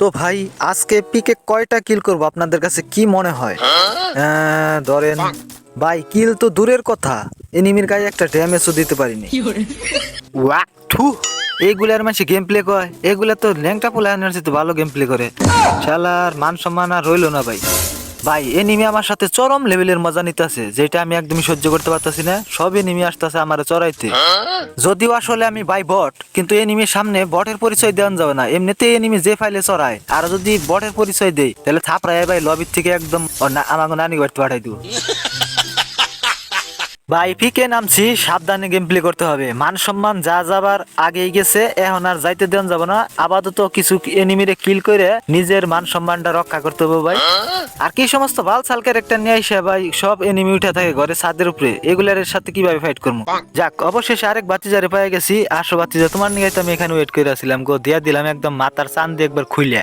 তো ভাই আজকে পিকে কয়টা কিল করব? আপনাদের কাছে কি মনে হয়? আহ, ধরেন ভাই কিল তো দূরের কথা। এনিমির গায়ে একটা ড্যামেজও দিতে পারিনি। ওয়াক থু এইগুলার মানুষ গেম প্লে কয়। এগুলা তো ল্যাংটা পোলা এনার্জি তো ভালো গেম প্লে করে। শালার মান সম্মান আর রইল না ভাই। ভাই এনিমি আমার সাথে চরম লেভেলের মজা নিতে আছে যেটা আমি একদমই সহ্য করতে পারতেছি না। সব এনিমি আসতেছে আমার চড়াইতে। যদিও আসলে আমি ভাই বট কিন্তু এনিমির সামনে বটের পরিচয় দেওয়া যাবে না। এমনিতে এনিমি যে ফাইলে চড়ায়, আর যদি বটের পরিচয় দেই তাহলে থাপড়ায় ভাই লবির থেকে একদম আমাকে নানি বাড়িতে পাঠাই দিব। ভাই পিকে নামছি, সাবধানে গেম প্লে করতে হবে। মান সম্মান যা যাবার আগেই গেছে, এখন আর যাইতে দেন যাব না। আপাতত কিছু এনিমিরে কিল করে নিজের মান সম্মানটা রক্ষা করতে হবে ভাই। আর কি সমস্ত বাল সাল ক্যারেক্টার নিয়ে এসে ভাই, সব এনিমি উঠে থাকে ঘরে ছাদের উপরে। এগুলার সাথে কীভাবে ফাইট করব? যাক, অবশেষে আরেক বাতিজারে পেয়ে গেছি। আসো বাতিজা, তোমার নিয়ে আমি এখানে ওয়েট করে আসছিলাম গো। দিয়া দিলাম একদম মাথার চান দিয়ে একবার খুইলে।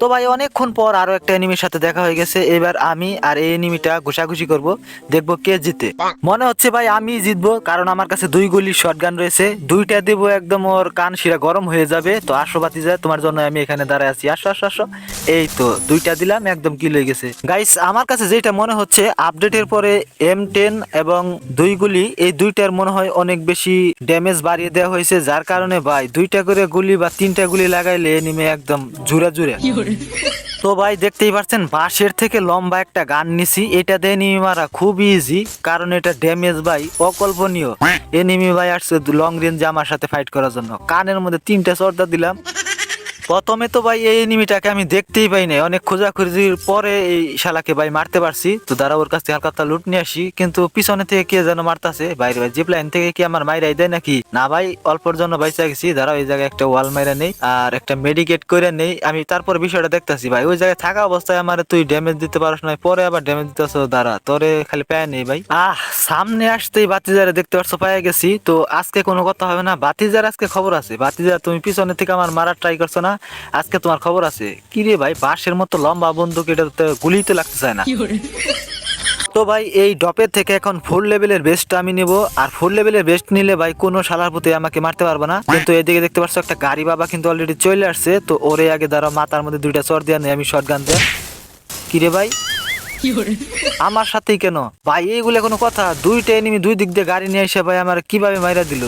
তো ভাই অনেকক্ষণ পর আরও একটা এনিমির সাথে দেখা হয়ে গেছে। এবার আমি আর এই এনিমিটা ঘুষাঘুষি করব দেখব কে জিতে। মনে হচ্ছে ভাই আমি জিতবো কারণ আমার কাছে দুই গুলি শটগান রয়েছে। দুইটা দেবো একদম ওর কান শিরা গরম হয়ে যাবে। তো আসো বাতি যায় তোমার জন্য আমি এখানে দাঁড়ায় আছি। আসো আসো আসো। এই তো দুইটা দিলাম একদম কিল হয়ে গেছে। গাইস আমার কাছে যেটা মনে হচ্ছে আপডেটের পরে এম টেন এবং দুই গুলি এই দুইটার মনে হয় অনেক বেশি ড্যামেজ বাড়িয়ে দেওয়া হয়েছে। যার কারণে ভাই দুইটা করে গুলি বা তিনটা গুলি লাগাইলে এনিমে একদম জুড়ে জুড়ে। তো ভাই দেখতেই পাচ্ছেন বাঁশের থেকে লম্বা একটা গান নিছি। এটা দিয়ে এনিমি মারা খুব ইজি কারণ এটা ড্যামেজ ভাই অকল্পনীয়। এনিমি ভাই আসছে লং রেঞ্জে আমার সাথে ফাইট করার জন্য। কানের মধ্যে তিনটা চর্দা দিলাম। প্রথমে তো ভাই এই এনিমিটাকে আমি দেখতেই পাই নাই। অনেক খোঁজাখুঁজির পরে এই শালাকে ভাই মারতে পারছি। তো দাঁড়া ওর কাছ থেকে হালকা লুট নিয়ে আসি। কিন্তু পিছনে থেকে কে যেন মারতাছে? বাইরে ভাই জিপ লাইন থেকে কি আমার মাইরাই দেয় নাকি? না ভাই, অল্পর জন্য বাইচা গেছি। দাঁড়া ওই জায়গায় একটা ওয়াল মাইরা নেই আর একটা মেডিকেট করে নেই। আমি তারপর বিষয়টা দেখতাছি ভাই, ওই জায়গায় থাকা অবস্থায় আমার তুই ড্যামেজ দিতে পারস না পরে আবার ড্যামেজ দিতেছ, দাঁড়া। তোরে খালি পায় নেই ভাই। আহ, সামনে আসতেই বাতিজারে দেখতে পারছ পায়ে গেছি। তো আজকে কোনো কথা হবে না। বাতিজার আজকে খবর আছে। বাতিজার তুমি পিছনে থেকে আমার মারার ট্রাই করছ না? আজকে তোমার খবর আছে। কি রে ভাই বাঁশের মতো লম্বা বন্দুক এটা তো গুলিতে লাগতে চায় না। তো ভাই এই ডপের থেকে এখন ফুল লেভেলের বেস্ট আমি নিব। আর ফুল লেভেলের বেস্ট নিলে ভাই কোনো শালার প্রতি আমাকে মারতে পারবে না। কিন্তু এদিকে দেখতে পাচ্ছ একটা গাড়ি বাবা কিন্তু অলরেডি চলে আসছে। তো ওরে আগে দ্বারা মাথার মধ্যে দুইটা চর দিয়া নেই আমি শর্ট গান দেয় কি রে ভাই আমার সাথেই কেন? ভাই এইগুলো কোনো কথা। দুইটা এনিমি দুই দিক দিয়ে গাড়ি নিয়ে এসে ভাই আমার কীভাবে মাইরা দিল?